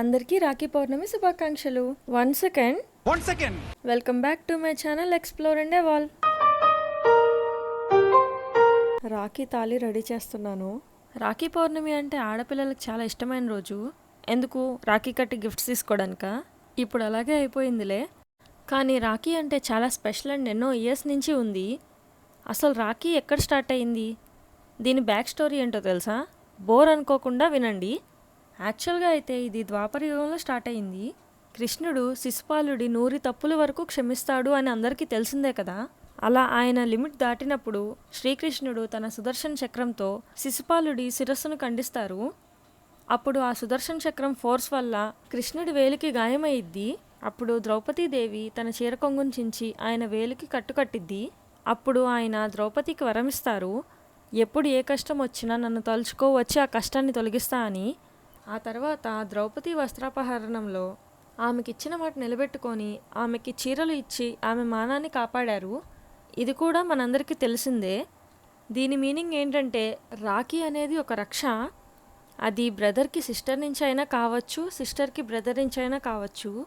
అందరికీ రాఖీ పౌర్ణమి శుభాకాంక్షలు. One second one second welcome back to my channel explore and wall rakhi తాళి ready చేస్తున్నాను. రాఖీ పౌర్ణమి అంటే ఆడపిల్లలకు చాలా ఇష్టమైన రోజు. ఎందుకు? రాఖీ కట్టి గిఫ్ట్స్ తీసుకోవడానిక ఇప్పుడు అలాగే అయిపోయిందిలే. కానీ రాఖీ అంటే చాలా స్పెషల్ అండ్ ఎన్నో ఇయర్స్ నుంచి ఉంది. అసలు రాఖీ ఎక్కడ స్టార్ట్ అయింది? దీని బ్యాక్ స్టోరీ ఏంటో తెలుసా? బోర్ అనుకోకుండా వినండి. యాక్చువల్గా అయితే ఇది ద్వాపర యుగంలో స్టార్ట్ అయింది. కృష్ణుడు శిశుపాలుడి నూరి తప్పుల వరకు క్షమిస్తాడు అని అందరికీ తెలిసిందే కదా. అలా ఆయన లిమిట్ దాటినప్పుడు శ్రీకృష్ణుడు తన సుదర్శన చక్రంతో శిశుపాలుడి శిరస్సును ఖండిస్తారు. అప్పుడు ఆ సుదర్శన చక్రం ఫోర్స్ వల్ల కృష్ణుడి వేలికి గాయమైద్ది. అప్పుడు ద్రౌపదీదేవి తన చీర కొంగును చించి ఆయన వేలికి కట్టుకట్టిద్ది. అప్పుడు ఆయన ద్రౌపదికి వరమిస్తారు. ఎప్పుడు ఏ కష్టం వచ్చినా నన్ను తలుచుకో వచ్చి ఆ కష్టాన్ని తొలగిస్తా అని ఆ తర్వాత ద్రౌపది వస్త్రాపహరణంలో ఆమెకిచ్చిన మాట నిలబెట్టుకొని ఆమెకి చీరలు ఇచ్చి ఆమె మానాన్ని కాపాడారు. ఇది కూడా మనందరికీ తెలిసిందే. దీని మీనింగ్ ఏంటంటే రాఖీ అనేది ఒక రక్ష. అది బ్రదర్కి సిస్టర్ నుంచి అయినా కావచ్చు సిస్టర్కి బ్రదర్ నుంచి అయినా కావచ్చు.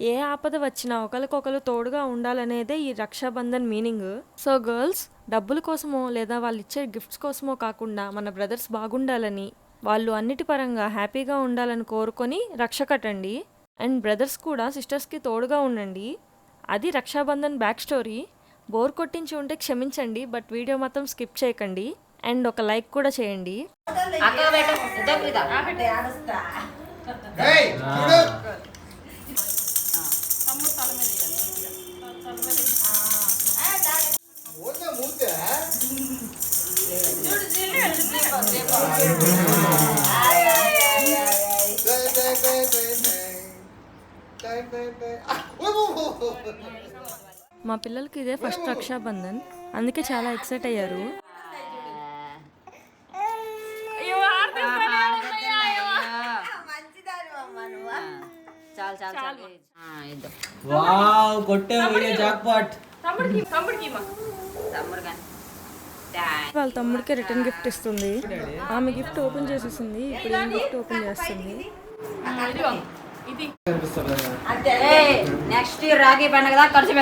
ఏ ఆపద వచ్చినా ఒకరికొకరు తోడుగా ఉండాలనేదే ఈ రక్షాబంధన్ మీనింగ్. సో గర్ల్స్ డబ్బుల కోసమో లేదా వాళ్ళు ఇచ్చే గిఫ్ట్స్ కోసమో కాకుండా మన బ్రదర్స్ బాగుండాలని వాళ్ళు అన్నిటి పరంగా హ్యాపీగా ఉండాలని కోరుకొని రక్ష కట్టండి అండ్ బ్రదర్స్ కూడా సిస్టర్స్కి తోడుగా ఉండండి. అది రక్షాబంధన్ బ్యాక్ స్టోరీ. బోర్ కొట్టించి ఉంటే క్షమించండి బట్ వీడియో మాత్రం స్కిప్ చేయకండి. అండ్ ఒక లైక్ కూడా చేయండి. మూత. మా పిల్లలకి ఇదే ఫస్ట్ రక్షాబంధన్. అందుకే చాలా ఎక్సైట్ అయ్యారు. చాలు చాలు చాలు ఆ, ఇద్దాం. వావ్ కొట్టే వీడియో జాక్పాట్. తమ్ముడు కానీ. వాళ్ళ తమ్ముడికి రిటర్న్ గిఫ్ట్ ఇస్తుంది. ఆమె గిఫ్ట్ ఓపెన్ చేసేసింది. ఇప్పుడు ఏం గిఫ్ట్ ఓపెన్ చేస్తుంది? నెక్స్ట్ ఇయర్ రాఖీ పండుగ ఖర్చు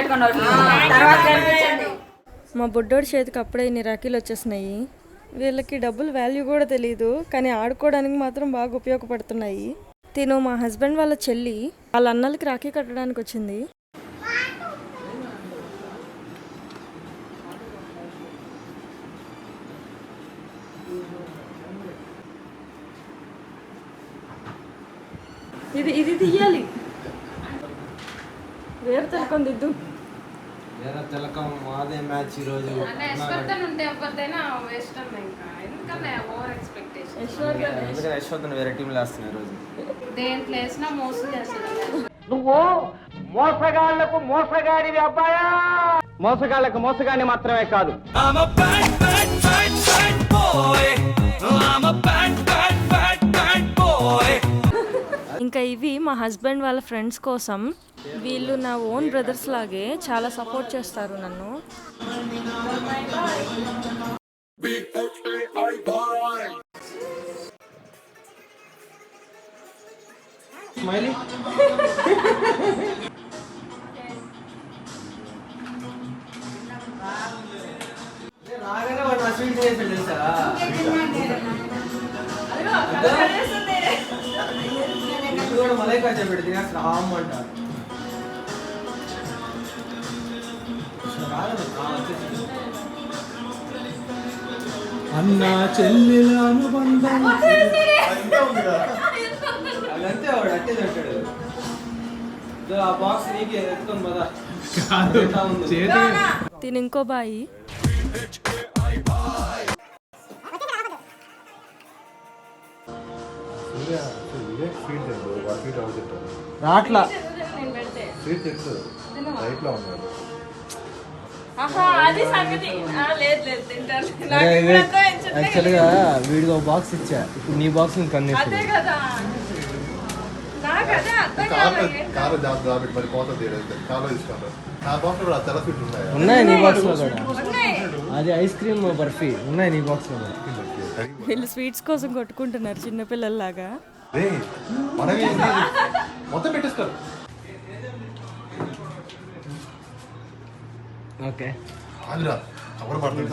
మా బుడ్డోడి చేతికి అప్పుడే ఇన్ని రాఖీలు వచ్చేసినాయి. వీళ్ళకి డబ్బులు వాల్యూ కూడా తెలియదు కానీ ఆడుకోవడానికి మాత్రం బాగా ఉపయోగపడుతున్నాయి. తిను మా హస్బెండ్ వాళ్ళ చెల్లి వాళ్ళ అన్నలకి రాఖీ కట్టడానికి వచ్చింది. ఇది ఇది తీయాలి. వేరు తలకొని దిద్దు. ఎర్ర తిలకం మాదే మ్యాచ్ ఈ రోజు. యశ్వర్ధన్ ఉంటే ఎవరిదైనా వేస్ట్ అన్న ఇంకా. ఎందుకన్నా ఓవర్ ఎక్స్పెక్టేషన్? అందుకని యశ్వంత్ వేరే టీంలో వేస్తున్నాయి ఈ రోజు? దేంట్లో వేసినా మోసం చేస్తాడు నువ్వు మోసగాళ్ళకు మోసగాడివి అబ్బాయా? మోసగాళ్ళకు మోసగాడిని మాత్రమే కాదు. ఇవి మా హస్బెండ్ వాళ్ళ ఫ్రెండ్స్ కోసం. వీళ్ళు నా ఓన్ బ్రదర్స్ లాగే చాలా సపోర్ట్ చేస్తారు నన్ను. స్మైలీ రాగానే వాడు స్వీట్ చేసి తెలుసా? తినేస్తా ఆమ్ అంటారు. అన్న చెల్లెల అనుబంధం. అదంతే వాడు అట్టే తింటాడు ఇదో ఆ బాక్స్ నీకే ఎత్తుకొని పదా. చేతి తిని ఇంకో బాయి. రాట్లా. యాక్చువల్గా వీడికి ఒక బాక్స్ ఇచ్చా. ఇప్పుడు నీ బాక్స్ నీకు అన్ని కారు జాబ్ కాబట్టి మరి పోతుంది ఏడైతే కాలో తీసుకుంటారు నా బాక్స్ కూడా తెల్ల ఫిట్ ఉన్నాయి. ఉన్నాయి నీ బాక్స్లో కూడా. అది ఐస్ క్రీమ్ బర్ఫీ. ఉన్నాయి నీ బాక్స్లో కూడా. వీళ్ళు స్వీట్స్ కోసం కొట్టుకుంటున్నారు చిన్నపిల్లల్లాగా. మొత్తం ఓకే. ఆగురా పడుతుంది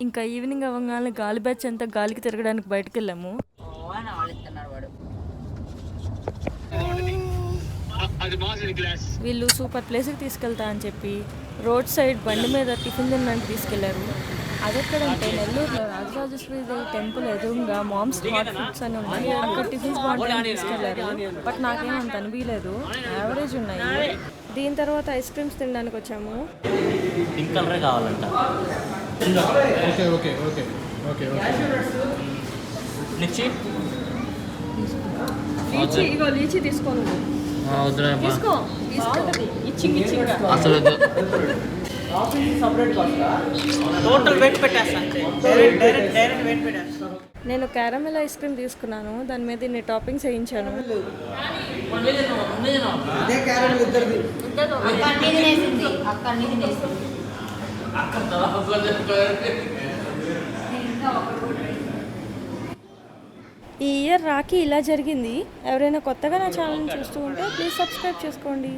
ఇంకా ఈవినింగ్ అవ్వగానే గాలి బ్యాచ్ అంతా గాలికి తిరగడానికి బయటకు వెళ్ళాము. వీళ్ళు సూపర్ ప్లేస్కి తీసుకెళ్తా అని చెప్పి రోడ్ సైడ్ బండి మీద టిఫిన్ తినడానికి తీసుకెళ్ళారు. అదెక్కడంటే నెల్లూరులో రాజరాజేశ్వరి దేవి టెంపుల్ ఎదురుగా మామ్స్ హాట్ ఫుడ్స్ అని ఉన్నాయి. అక్కడ టిఫిన్స్ బాగుంటాయని తీసుకెళ్ళారు. బట్ నాకేం అంత అనిపించలేదు యావరేజ్ ఉన్నాయి. దీని తర్వాత ఐస్ క్రీమ్స్ తినడానికి వచ్చాము. పింక్ కలరే కావాలంట. Okay okay okay okay lychee ఇగో లీచి తీసుకోను అసలు టోటల్ వెయిట్ నేను క్యారమెల్ ఐస్ క్రీమ్ తీసుకున్నాను. దాని మీద ఇన్ని టాపింగ్స్ వేయించాను. అదే ఈ ఇయర్ రాఖీ ఇలా జరిగింది. ఎవరైనా కొత్తగా నా ఛానల్ చూస్తూ ఉంటే ప్లీజ్ సబ్స్క్రైబ్ చేసుకోండి.